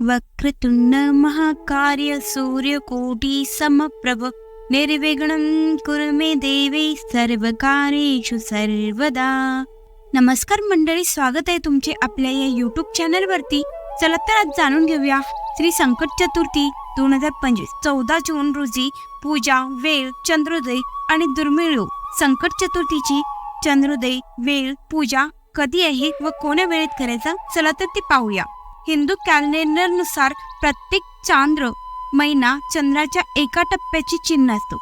वक्रतुंड महाकार्य सूर्यकोटी समप्रभ निर्विघ्नं कुरु मे देवी सर्वकारेषु सर्वदा। नमस्कार मंडळी स्वागत आहे तुमचे आपल्या या युट्यूब चॅनल वरती चला तर आज जाणून घेऊया श्री संकट चतुर्थी दोन हजार पंचवीस चौदा जून रोजी पूजा वेळ चंद्रोदय आणि दुर्मिळ संकट चतुर्थीची चंद्रोदय वेळ पूजा कधी आहे व कोण्या वेळेत करायचा? चला तर ते पाहूया. हिंदू कॅलेंडरनुसार प्रत्येक चांद्र महिना चंद्राच्या एका टप्प्याची चिन्ह असतो.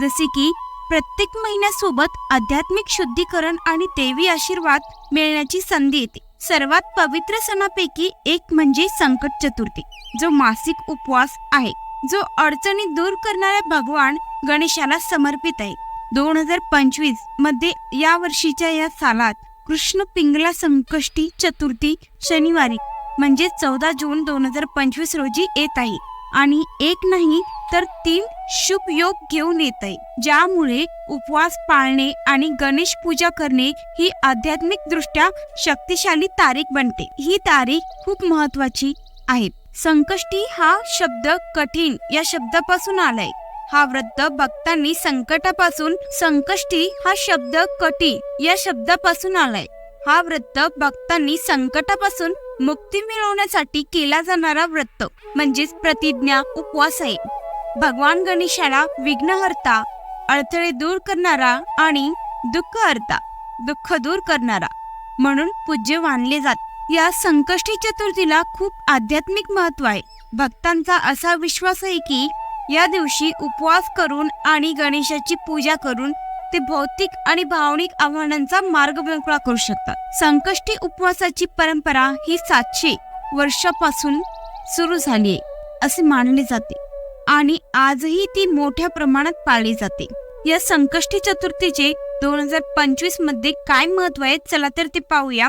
जसे की प्रत्येक महिन्यासोबत आध्यात्मिक शुद्धीकरण आणि देवी आशीर्वाद मिळण्याची संधी येते. सर्वात पवित्र सणापैकी एक म्हणजे संकट चतुर्थी जो मासिक उपवास आहे. जो अडचणी दूर करणाऱ्या भगवान गणेशाला समर्पित आहे. दोन हजार पंचवीसमध्ये या वर्षीच्या या सालात कृष्ण पिंगला संकष्टी चतुर्थी शनिवारी म्हणजे चौदा जून दोन हजार पंचवीस रोजी येत आहे. आणि एक नाही तर तीन शुभ योग घेऊन येत आहे. ज्यामुळे उपवास पाळणे आणि गणेश पूजा करणे ही आध्यात्मिक दृष्ट्या शक्तिशाली तारीख बनते. ही तारीख खूप महत्वाची आहे. संकष्टी हा शब्द कठीण या शब्दापासून आलाय. हा व्रत भक्तांनी संकटापासून संकष्टी हा शब्द कठीण या शब्दापासून आलाय. हा व्रत भक्तांनी संकटापासून मुक्ती मिळवण्यासाठी केला जाणारा व्रत म्हणजेच प्रतिज्ञा उपवास आहे. भगवान गणेशाला विघ्नहर्ता अडथळे दूर करणारा आणि दुःख हरता दुःख दूर करणारा म्हणून पूज्य मानले जात. या संकष्टी चतुर्थीला खूप आध्यात्मिक महत्त्व आहे. भक्तांचा असा विश्वास आहे की या दिवशी उपवास करून आणि गणेशाची पूजा करून ते भौतिक आणि भावनिक आव्हानांचा मार्ग मोकळा करू शकतात. संकष्टी उपवासाची परंपरा ही सातशे वर्षापासून सुरू झाली आहे असे मानले जाते. आणि आजही ती मोठ्या प्रमाणात पाळली जाते. या संकष्टी चतुर्थीचे दोन हजार पंचवीसमध्ये काय महत्त्व आहे? चला तर ते पाहूया.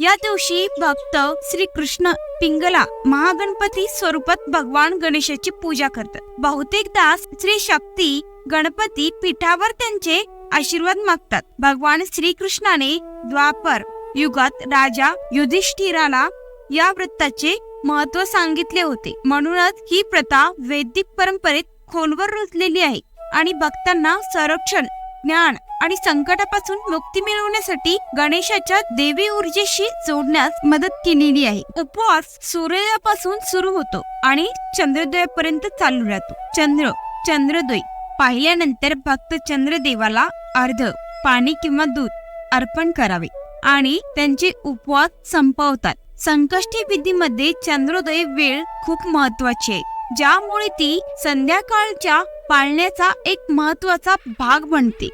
या दिवशी भक्त श्री कृष्ण पिंगला महागणपती स्वरूपात भगवान गणेशाची पूजा करतात. बहुतेकदा श्री शक्ती गणपती पीठावर त्यांचे आशीर्वाद मागतात. भगवान श्रीकृष्णाने द्वापर युगात राजा युधिष्ठिराला या व्रताचे महत्त्व सांगितले होते. म्हणूनच ही प्रथा वैदिक परंपरेत खोलवर रुजलेली आहे आणि भक्तांना संरक्षण ज्ञान आणि संकटापासून मुक्ती मिळवण्यासाठी गणेशाच्या देवी ऊर्जेशी जोडण्यास मदत केलेली आहे. उपवास सूर्योदयापासून सुरू होतो आणि चंद्रोदयापर्यंत चालू राहतो. चंद्र चंद्रोदय पाहिल्यानंतर भक्त चंद्रदेवाला अर्ध पाणी किंवा दूध अर्पण करावे आणि त्यांचे उपवास संपवतात. संकष्टी विधीमध्ये चंद्रोदय वेळ खूप महत्वाची आहे ज्यामुळे ती संध्याकाळच्या पाळण्याचा एक महत्त्वाचा भाग बनते.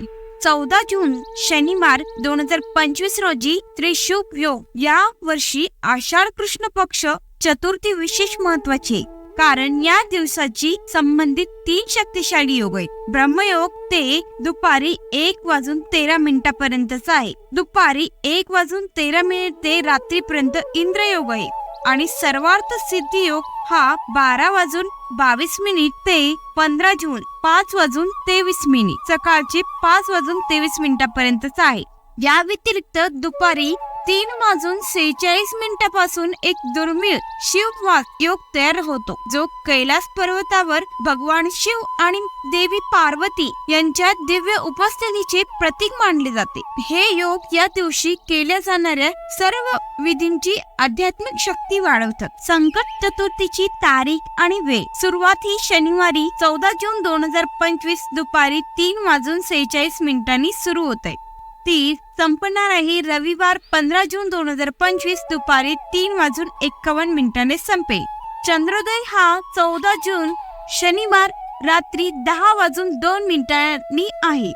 चौदा जून शनिवार दोन हजार पंचवीस रोजी त्रिशुभ योग. या वर्षी आषाढ कृष्ण पक्ष चतुर्थी विशेष महत्वाची आहे. कारण या दिवसाची संबंधित तीन शक्तिशाली योग आहेत. ब्रह्मयोग ते दुपारी एक वाजून तेरा मिनिटापर्यंतचा आहे. दुपारी एक वाजून तेरा मिनिट ते रात्रीपर्यंत इंद्रयोग आहे. आणि सर्वार्थ सिद्धी योग हा बारा वाजून बावीस मिनिट ते पंधरा जून पाच वाजून तेवीस मिनिट सकाळचे पाच वाजून तेवीस मिनिटापर्यंतचा आहे. या व्यतिरिक्त दुपारी तीन वाजून सेहेचाळीस मिनिटापासून एक दुर्मिळ शिववास योग तयार होतो जो कैलास पर्वतावर भगवान शिव आणि देवी पार्वती यांच्या दिव्य उपस्थितीचे प्रतीक मानले जाते. हे योग या दिवशी केल्या जाणाऱ्या सर्व विधींची आध्यात्मिक शक्ती वाढवतात. संकट चतुर्थीची तारीख आणि वेळ. सुरुवात ही शनिवारी चौदा जून दोन हजार पंचवीस दुपारी तीन वाजून सेहेचाळीस मिनिटांनी सुरू होत. आहे ती संपणार आहे रविवार पंधरा जून दोन हजार पंचवीस दुपारी तीन वाजून एक्कावन्न मिनिटाने संपे चंद्रोदय हा चौदा जून शनिवार रात्री दहा वाजून दोन मिनिटांनी आहे.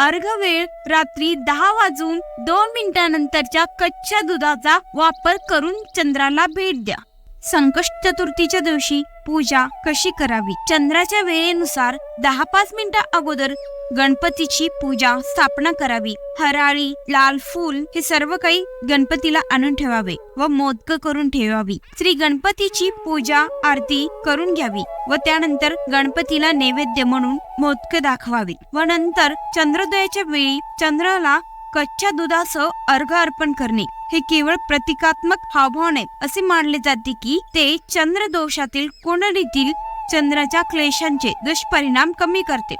अर्घ वेळ रात्री दहा वाजून दोन मिनिटांनंतरच्या कच्च्या दुधाचा वापर करून चंद्राला भेट द्या. संकष्ट चतुर्थीच्या दिवशी पूजा कशी करावी? चंद्राच्या वेळेनुसार दहा पाच मिनिटा अगोदर गणपतीची पूजा स्थापना करावी. हराळी लाल फूल हे सर्व काही गणपतीला आणून ठेवावे व मोदक करून ठेवावी. श्री गणपतीची पूजा आरती करून घ्यावी व त्यानंतर गणपतीला नैवेद्य म्हणून मोदक दाखवावी व नंतर चंद्रोदयाच्या वेळी चंद्राला कच्च्या दुधासह अर्घ अर्पण करणे. हे केवळ प्रतिकात्मक हावभाव नाही असे मानले जाते की ते चंद्र दोषातील कुंडलीतील चंद्राच्या क्लेशांचे दुष्परिणाम कमी करते.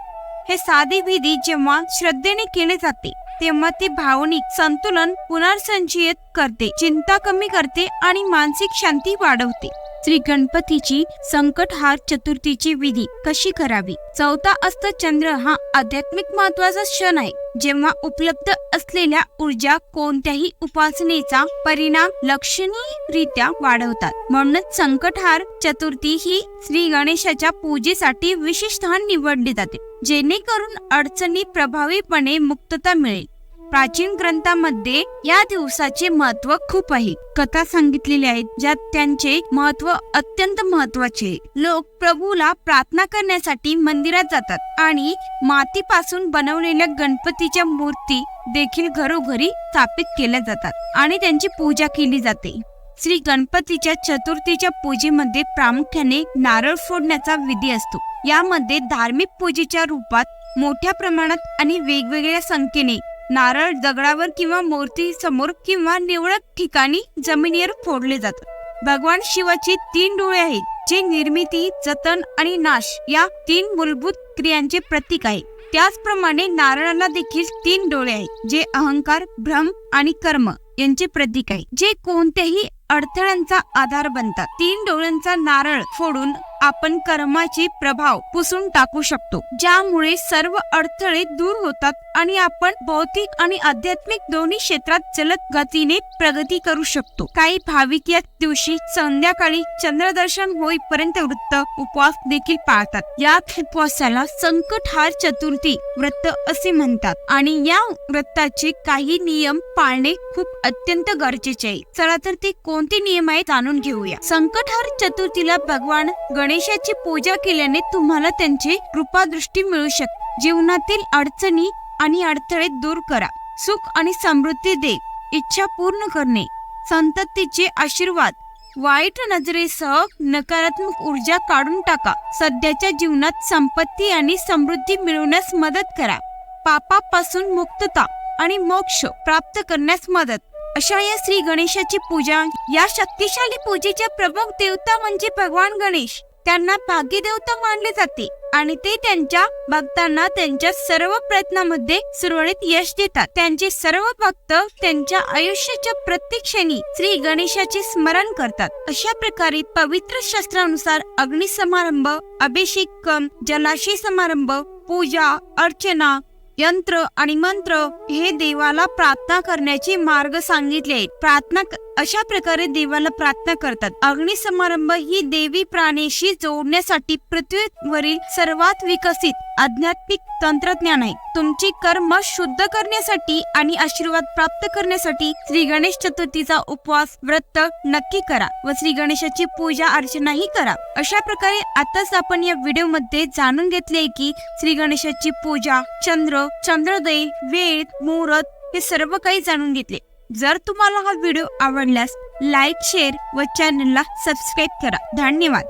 हे साधे विधी जेव्हा श्रद्धेने केले जाते तेव्हा ते भावनिक संतुलन पुनर्संचयित करते चिंता कमी करते आणि मानसिक शांती वाढवते. श्री गणपतीची संकटहार चतुर्थीची विधी कशी करावी? चौथा अस्त चंद्र हा आध्यात्मिक महत्त्वाचा क्षण आहे जेव्हा उपलब्ध असलेल्या ऊर्जा कोणत्याही उपासनेचा परिणाम लक्षणीयरित्या वाढवतात. म्हणूनच संकटहार चतुर्थी ही श्री गणेशाच्या पूजेसाठी विशेषतः निवडली जाते. जेणेकरून अडचणी प्रभावीपणे मुक्तता मिळेल. प्राचीन ग्रंथामध्ये या दिवसाचे महत्त्व खूप आहे. कथा सांगितलेल्या आहेत ज्यात त्यांचे महत्त्व अत्यंत महत्त्वाचे आहे लोक प्रभूला प्रार्थना करण्यासाठी मंदिरात जातात आणि मातीपासून बनवलेल्या गणपतीच्या मूर्ती देखील घरोघरी स्थापित केल्या जातात आणि त्यांची पूजा केली जाते. श्री गणपतीच्या चतुर्थीच्या पूजेमध्ये प्रामुख्याने नारळ फोडण्याचा विधी असतो. यामध्ये धार्मिक पूजेच्या रूपात मोठ्या प्रमाणात आणि वेगवेगळ्या संख्येने नारळ दगडावर किंवा मूर्ती समोर किंवा निवडक ठिकाणी जमिनीवर फोडले जातात. भगवान शिवाची तीन डोळे आहेत जे निर्मिती जतन आणि नाश या तीन मूलभूत क्रियांचे प्रतीक आहे. त्याचप्रमाणे नारळाला देखील तीन डोळे आहेत जे अहंकार भ्रम आणि कर्म यांचे प्रतीक आहे. जे कोणत्याही अडथळ्यांचा आधार बनतात. तीन डोळ्यांचा नारळ फोडून आपण कर्माचे प्रभाव पुसून टाकू शकतो ज्यामुळे सर्व अडथळे दूर होतात आणि आपण भौतिक आणि आध्यात्मिक दोन्ही क्षेत्रात जलद गतीने प्रगती करू शकतो. काही भाविक या दिवशी संध्याकाळी चंद्रदर्शन होईपर्यंत वृत्त उपवास देखील पाळतात. या उपवासाला संकटहार चतुर्थी व्रत असे म्हणतात आणि या व्रताचे काही नियम पाळणे खूप अत्यंत गरजेचे आहे. चला तर ते कोणते नियम आहेत जाणून घेऊया. संकटहार चतुर्थीला भगवान गण गणेशाची पूजा केल्याने तुम्हाला त्यांचे कृपादृष्टी मिळू शकते जीवनातील अडचणी आणि अडथळे दूर करा. सुख आणि समृद्धी दे. इच्छा पूर्ण करणे. संततीचे आशीर्वाद. वाईट नजरेसह नकारात्मक ऊर्जा काढून टाका. सध्याच्या जीवनात संपत्ती आणि समृद्धी मिळवण्यास मदत करा. पापापासून मुक्तता आणि मोक्ष प्राप्त करण्यास मदत. अशा या श्री गणेशाची पूजा या शक्तिशाली पूजेच्या प्रमुख देवता म्हणजे भगवान गणेश. त्यांना भाग्य देवता मानले जाते आणि ते त्यांच्या भक्तांना त्यांच्या सर्व प्रयत्नामध्ये सुरळीत यश देतात. त्यांचे सर्व भक्त त्यांच्या आयुष्याच्या प्रत्येक क्षणी श्री गणेशाचे स्मरण करतात. अशा प्रकारे पवित्र शास्त्रानुसार अग्नि समारंभ अभिषेक जलाशय समारंभ पूजा अर्चना यंत्र आणि मंत्र हे देवाला प्रार्थना करण्याचे मार्ग सांगितले आहेत. प्रार्थना अशा प्रकारे देवाला प्रार्थना करतात. अग्नि समारंभ ही देवी प्राणीशी जोडण्यासाठी पृथ्वीवरील सर्वात विकसित आध्यात्मिक तंत्रज्ञान आहे. तुमची कर्म शुद्ध करण्यासाठी आणि आशीर्वाद प्राप्त करण्यासाठी श्री गणेश चतुर्थीचा उपवास व्रत नक्की करा व श्री गणेशाची पूजा अर्चनाही करा. अशा प्रकारे आताच आपण या व्हिडिओमध्ये जाणून घेतले की श्री गणेशाची पूजा चंद्र चंद्रोदय वेळ मुहूर्त हे सर्व काही जाणून घेतले. जर तुम्हाला हा व्हिडिओ आवडल्यास लाईक शेअर व चॅनलला सबस्क्राईब करा. धन्यवाद.